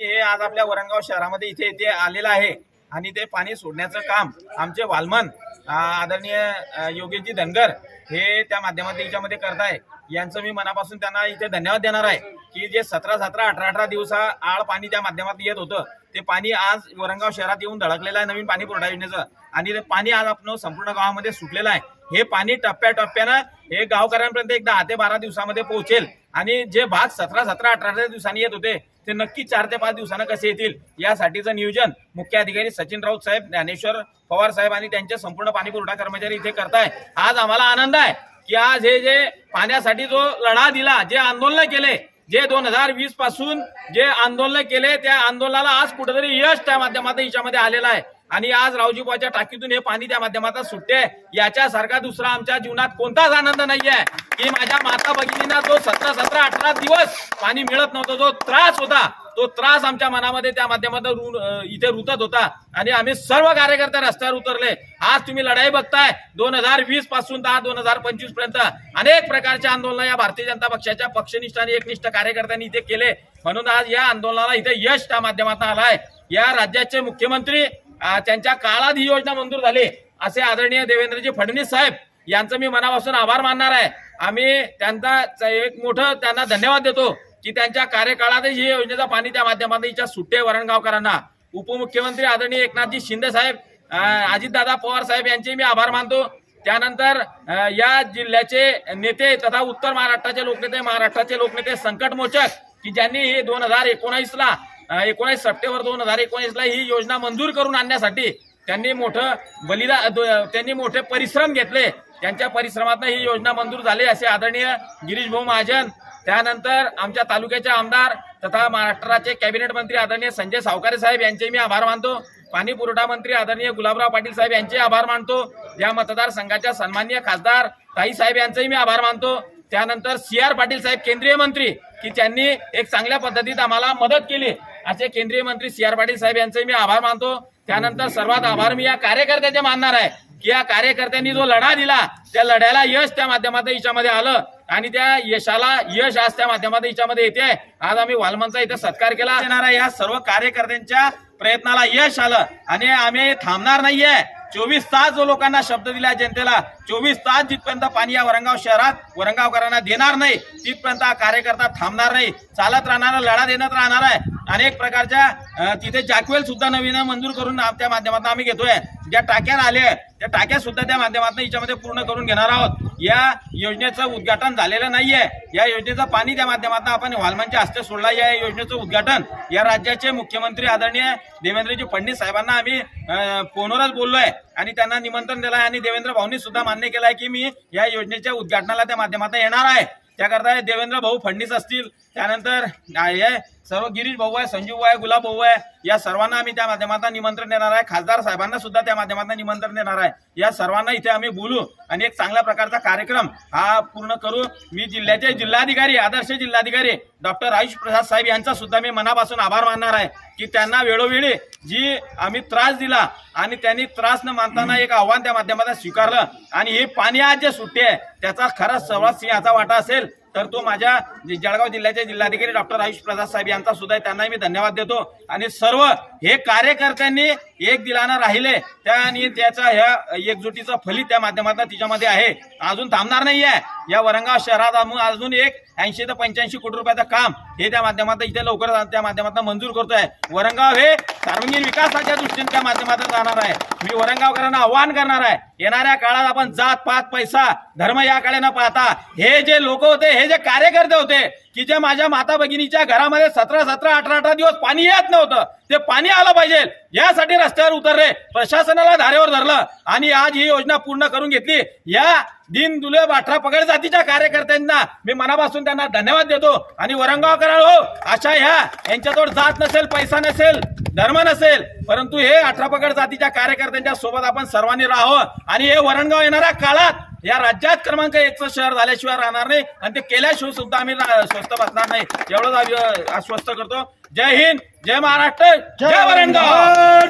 हे आज आपल्या वरणगाव शहरामध्ये इथे इथे आलेलं आहे आणि ते पाणी सोडण्याचं काम आमचे वालमन आदरणीय योगेशजी धनगर हे त्या माध्यमातून याच्यामध्ये करताय. यांचं मी मनापासून त्यांना इथे धन्यवाद देणार आहे की जे सतरा सतरा अठरा अठरा दिवसा आळ पाणी त्या माध्यमातून येत होतं ते पाणी आज वरणगाव शहरात येऊन धडकलेलं आहे नवीन पाणी पुरवठा योजनेचं. आणि ते पाणी आज आपण संपूर्ण गावामध्ये सुटलेलं आहे. हे पाणी टप्प्याटप्प्यानं हे गावकऱ्यांपर्यंत एक दहा ते बारा दिवसामध्ये पोहोचेल. आणि जे भाग सतरा सतरा अठरा अठरा दिवसांनी येत होते ते नक्की चार ते पाच दिवसांना कसे येतील यासाठीचं नियोजन मुख्य अधिकारी सचिन राऊत साहेब ज्ञानेश्वर पवार साहेब आणि त्यांचे संपूर्ण पाणी पुरवठा कर्मचारी इथे करताय. आज आम्हाला आनंद आहे की आज हे जे पाण्यासाठी जो लढा दिला जे आंदोलन केले जे दोन हजार वीसपासून जे आंदोलन केले त्या आंदोलनाला आज कुठेतरी यश त्या माध्यमातून याच्यामध्ये आलेलं आहे. आणि आज रावजीबाच्या टाकीतून हे पाणी त्या माध्यमातून सुटते याच्यासारखा दुसरा आमच्या जीवनात कोणताच आनंद नाहीये. की माझ्या माता भगिनींना जो सतरा सतरा अठरा दिवस पाणी मिळत नव्हतं जो त्रास होता तो त्रास आमच्या मनामध्ये त्या माध्यमातून इथे रुतत होता. आणि आम्ही सर्व कार्यकर्ते रस्त्यावर उतरले. आज तुम्ही लढाई बघताय दोन हजार वीसपासून दहा दोन हजार पंचवीसपर्यंत अनेक प्रकारचे आंदोलन या भारतीय जनता पक्षाच्या पक्षनिष्ठ आणि एकनिष्ठ कार्यकर्त्यांनी इथे केले. म्हणून आज या आंदोलनाला इथे यश त्या माध्यमातून आलाय. या राज्याचे मुख्यमंत्री त्यांच्या काळात ही योजना मंजूर झाली. असे आदरणीय देवेंद्रजी फडणवीस साहेब यांचं मी मनापासून आभार मानणार आहे. आम्ही त्यांचा एक मोठं त्यांना धन्यवाद देतो की त्यांच्या कार्यकाळातच ही योजनेचा पाणी त्या माध्यमातून सुट्टे वरणगावकरांना. उपमुख्यमंत्री आदरणीय एकनाथजी शिंदे साहेब अजितदादा पवार साहेब यांचे मी आभार मानतो. त्यानंतर या जिल्ह्याचे नेते तथा उत्तर महाराष्ट्राचे लोकनेते महाराष्ट्राचे लोकनेते संकटमोचक की ज्यांनी हे दोन हजार एकोणावीसला एकोणीस सप्टेंबर दोन हजार एकोणीसला ही योजना मंजूर करून आणण्यासाठी त्यांनी मोठं बलिदा त्यांनी मोठे परिश्रम घेतले. त्यांच्या परिश्रमातून ही योजना मंजूर झाली असे आदरणीय गिरीश भाऊ महाजन त्यानंतर आमच्या तालुक्याचे आमदार तथा महाराष्ट्राचे कॅबिनेट मंत्री आदरणीय संजय सावकारे साहेब यांचे मी आभार मानतो. पाणी पुरवठा मंत्री आदरणीय गुलाबराव पाटील साहेब यांचे आभार मानतो. या मतदारसंघाच्या सन्माननीय खासदार ताई साहेब यांचेही मी आभार मानतो. त्यानंतर सी आर पाटील साहेब केंद्रीय मंत्री की त्यांनी एक चांगल्या पद्धतीत आम्हाला मदत केली. असे केंद्रीय मंत्री सी आर पाटील साहेब यांचे मी आभार मानतो. त्यानंतर सर्वात आभार मी या कार्यकर्त्याचे मानणार आहे की या कार्यकर्त्यांनी जो लढा दिला त्या लढ्याला यश त्या माध्यमातून हिच्यामध्ये आलं आणि त्या यशाला यश आज त्या माध्यमातून हिच्यामध्ये येते. आज आम्ही वालमांचा इथे सत्कार केला. येणाऱ्या या सर्व कार्यकर्त्यांच्या प्रयत्नाला यश आलं आणि आम्ही थांबणार नाहीये. चोवीस तास जो लोकांना शब्द दिला जनतेला चोवीस तास जिथपर्यंत पाणी या वरंगाव शहरात वरंगावकरांना देणार नाही तिथपर्यंत हा कार्यकर्ता थांबणार नाही चालत राहणार लढा देण्यात राहणार आहे. अनेक प्रकारच्या तिथे जॅकवेल सुद्धा नवीन मंजूर करून त्या माध्यमातून आम्ही घेतोय. ज्या टाक्या आल्या आहेत, त्या टाक्या सुद्धा त्या माध्यमातून याच्यामध्ये पूर्ण करून घेणार आहोत. या योजनेचं उद्घाटन झालेलं नाहीये. या योजनेचं पाणी त्या माध्यमातून आपण वालमांच्या हस्ते सोडला. या योजनेचं उद्घाटन या राज्याचे मुख्यमंत्री आदरणीय देवेंद्रजी फडणवीस साहेबांना आम्ही फोनवरच बोललोय. आणि त्यांना निमंत्रण दिलंय. आणि देवेंद्र भाऊंनी सुद्धा मान्य आहे की मी या योजनेच्या उद्घाटनाला त्या माध्यमातून येणार आहे. त्याकरता देवेंद्र भाऊ फडणवीस असतील त्यानंतर हे सर्व गिरीश भाऊ आहे संजीव आहे गुलाब भाऊ आहे. या सर्वांना आम्ही त्या माध्यमातून निमंत्रण देणार आहे. खासदार साहेबांना सुद्धा त्या माध्यमातून निमंत्रण देणार आहे. या सर्वांना इथे आम्ही बोलू आणि एक चांगल्या प्रकारचा कार्यक्रम हा पूर्ण करू. मी जिल्ह्याचे जिल्हाधिकारी आदर्श जिल्हाधिकारी डॉक्टर आयुष प्रसाद साहेब यांचा सुद्धा मी मनापासून आभार मानणार आहे की त्यांना वेळोवेळी जी आम्ही त्रास दिला आणि त्यांनी त्रास न मानताना एक आव्हान त्या माध्यमातून स्वीकारलं. आणि हे पाणी आज जे सुट्टे आहे त्याचा खरा सर्वात सिंहाचा वाटा असेल. तर तो माझ्या जळगाव जिल्ह्याचे जिल्हाधिकारी डॉक्टर आयुष प्रसाद साहेब यांचा सुद्धा त्यांनाही मी धन्यवाद देतो. आणि सर्व हे कार्यकर्त्यांनी एक दिलानं राहिले. त्या आणि त्याचा ह्या एकजुटीचं फलित त्या माध्यमातून तिच्यामध्ये आहे. अजून थांबणार नाहीये. या वरंगाव शहरात अजून एक ऐंशी ते पंच्याऐंशी कोटी रुपयाचं काम हे त्या माध्यमातून इथे लवकर त्या माध्यमातून मंजूर करतोय. वरंगाव हे सार्वजनिक विकासाच्या दृष्टीने त्या माध्यमातून जाणार आहे. मी वरंगावकरांना आव्हान करणार आहे. येणाऱ्या काळात आपण जात पात पैसा धर्म याकडे न पाहता. हे जे लोक होते हे जे कार्यकर्ते होते की जे माझ्या माता भगिनीच्या घरामध्ये सतरा सतरा अठरा अठरा दिवस पाणी येत नव्हतं ते पाणी आलं पाहिजे. यासाठी रस्त्यावर उतरले प्रशासनाला धारेवर धरलं आणि आज ही योजना पूर्ण करून घेतली. या दिन दुले अठरा पगड जातीच्या कार्यकर्त्यांना मी मनापासून त्यांना धन्यवाद देतो. आणि वरंगावकरा हो अशा ह्या यांच्याजवळ जात नसेल पैसा नसेल धर्म नसेल परंतु हे अठरा पगड जातीच्या कार्यकर्त्यांच्या सोबत आपण सर्वांनी राहावं. आणि हे वरणगाव येणाऱ्या काळात या राज्यात क्रमांक एकचं शहर झाल्याशिवाय राहणार नाही. आणि ते केल्याशिवाय सुद्धा आम्ही स्वस्थ बसणार नाही. एवढंच आश्वस्त करतो. जय हिंद जय महाराष्ट्र जय वरणगाव